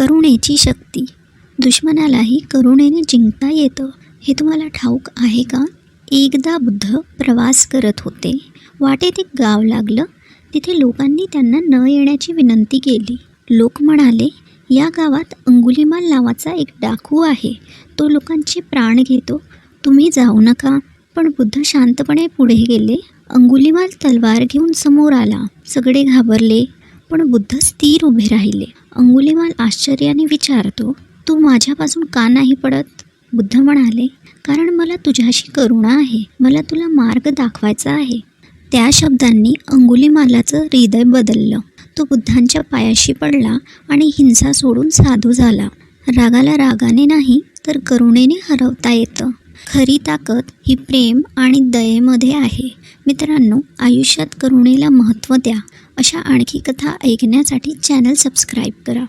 करुणेची शक्ती. दुश्मनालाही करुणेने जिंकता येतं. हे तुम्हाला ठाऊक आहे का? एकदा बुद्ध प्रवास करत होते. वाटेत एक गाव लागलं. तिथे लोकांनी त्यांना न येण्याची विनंती केली. लोक म्हणाले या गावात अंगुलीमाल नावाचा एक डाकू आहे. तो लोकांचे प्राण घेतो. तुम्ही जाऊ नका. पण बुद्ध शांतपणे पुढे गेले. अंगुलीमाल तलवार घेऊन समोर आला. सगळे घाबरले. पण बुद्ध स्थिर उभे राहिले. अंगुलीमाल आश्चर्याने विचारतो तू माझ्यापासून का नाही पडत? बुद्ध म्हणाले कारण मला तुझ्याशी करुणा आहे. मला तुला मार्ग दाखवायचा आहे. त्या शब्दांनी अंगुलीमालाचं हृदय बदललं. तो बुद्धांच्या पायाशी पडला आणि हिंसा सोडून साधू झाला. रागाला रागाने नाही तर करुणेने हरवता येतं. खरी ताकद ही प्रेम आणि दयेमध्ये आहे. मित्रांनो आयुष्यात करुणेला महत्त्व द्या. अशा आणखी कथा ऐकण्यासाठी चॅनल सबस्क्राईब करा.